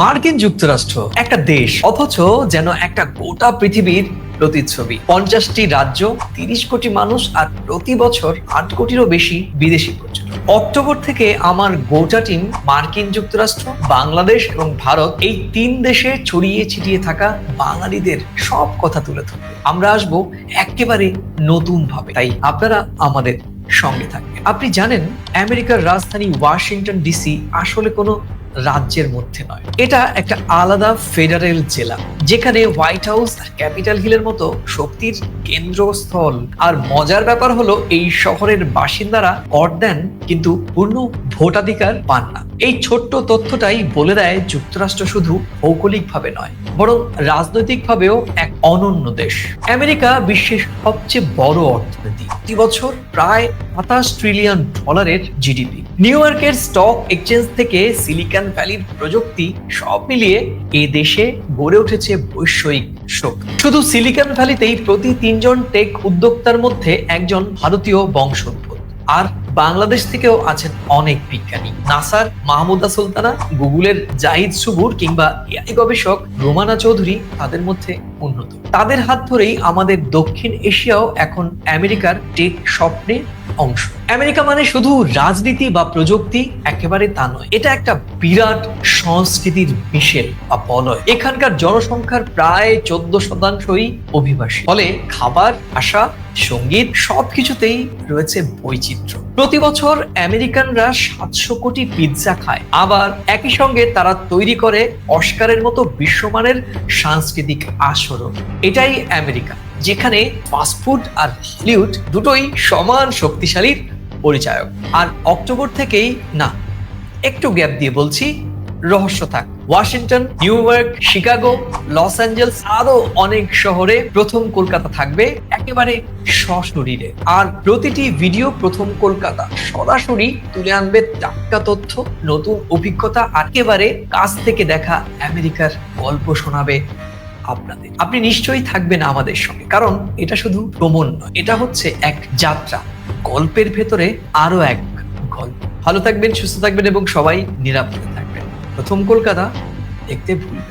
মার্কিন যুক্তরাষ্ট্র, একটা দেশ, অথচ যেন একটা গোটা পৃথিবীর প্রতিচ্ছবি। পঞ্চাশটি রাজ্য, তিরিশ কোটি মানুষ আর প্রতি বছর আট কোটিরও বেশি বিদেশি পর্যটক। অক্টোবর থেকে আমার গোটা টিম মার্কিন যুক্তরাষ্ট্র, বাংলাদেশ এবং ভারত এই তিন দেশে ছড়িয়ে ছিটিয়ে থাকা বাঙালিদের সব কথা তুলে ধরবে। আমরা আসব একেবারে নতুন ভাবে তাই আপনারা আমাদের সঙ্গে থাকবেন। আপনি জানেন, আমেরিকার রাজধানী ওয়াশিংটন ডিসি আসলে কোনো রাজ্যের মধ্যে নয়। এটা একটা আলাদা ফেডারেল জেলা। যেখানে হোয়াইট হাউস আর ক্যাপিটাল হিলের মতো শক্তির কেন্দ্রস্থল। আর মজার ব্যাপার হলো, এই শহরের বাসিন্দারা কর দেন কিন্তু পূর্ণ ভোটাধিকার পান না। এই ছোট্ট তথ্যটাই বলে দেয় যুক্তরাষ্ট্র শুধু ভৌগোলিকভাবে নয়, বরং রাজনৈতিকভাবেও এক অনন্য দেশ। আমেরিকা বিশ্বের সবচেয়ে বড় অর্থনীতি। প্রতি বছর প্রায় সাতাশ ট্রিলিয়ন ডলারের জিডিপি। নিউ ইয়র্কের স্টক এক্সচেঞ্জ থেকে সিলিকন ভ্যালির প্রযুক্তি সব মিলিয়ে এ দেশে গড়ে উঠেছে বৈষয়িক শক্তি শুধু সিলিকন ভ্যালিতেই প্রতি তিনজন টেক উদ্যোক্তার মধ্যে একজন ভারতীয় বংশোদ্ভূত। আর বাংলাদেশ থেকেও আছেন অনেক বিজ্ঞানী। নাসার মাহমুদা সুলতানা, গুগলের জাহিদ সুবুর কিংবা এআই গবেষক রোমানা চৌধুরী তাদের মধ্যে উন্নত তাদের হাত ধরেই আমাদের দক্ষিণ এশিয়াও এখন আমেরিকার টেক স্বপ্নের অংশ। আমেরিকা মানে শুধু রাজনীতি বা প্রযুক্তি, একেবারে তা নয়। এটা একটা বিরাট সংস্কৃতির মিশেল বা বলয় এখানকার জনসংখ্যার প্রায় চোদ্দ শতাংশই অভিবাসী। ফলে খাবার, ভাষা, সংগীত সবকিছুতেই রয়েছে বৈচিত্র্য। প্রতি বছর আমেরিকানরা সাতশো কোটি পিৎজা খায়। আবার একই সঙ্গে তারা তৈরি করে অস্কারের মতো বিশ্বমানের সাংস্কৃতিক আচরণ। এটাই আমেরিকা। যেখানে ফাস্টফুড আর হলিউড দুটোই সমান শক্তিশালীর পরিচায়ক। আর অক্টোবর থেকেই না, একটু গ্যাপ দিয়ে বলছি, রহস্য থাক। Washington, New York, Chicago, Los Angeles আরও অনেক শহরে প্রথম কলকাতা থাকবে একেবারে সশরীরে। আর প্রতিটি ভিডিও প্রথম কলকাতা সরাসরি তুলে আনবে টাটকা তথ্য, নতুন অভিজ্ঞতা একেবারে কাছ থেকে দেখা আমেরিকার গল্প শোনাবে আপনাদের। আপনি নিশ্চয়ই থাকবেন আমাদের সঙ্গে, কারণ এটা শুধু ভ্রমণ নয়, এটা হচ্ছে এক যাত্রা। গল্পের ভেতরে আরও এক গল্প। ভালো থাকবেন, সুস্থ থাকবেন এবং সবাই নিরাপদে থাকবেন। প্রথম কলকাতা, দেখতে না।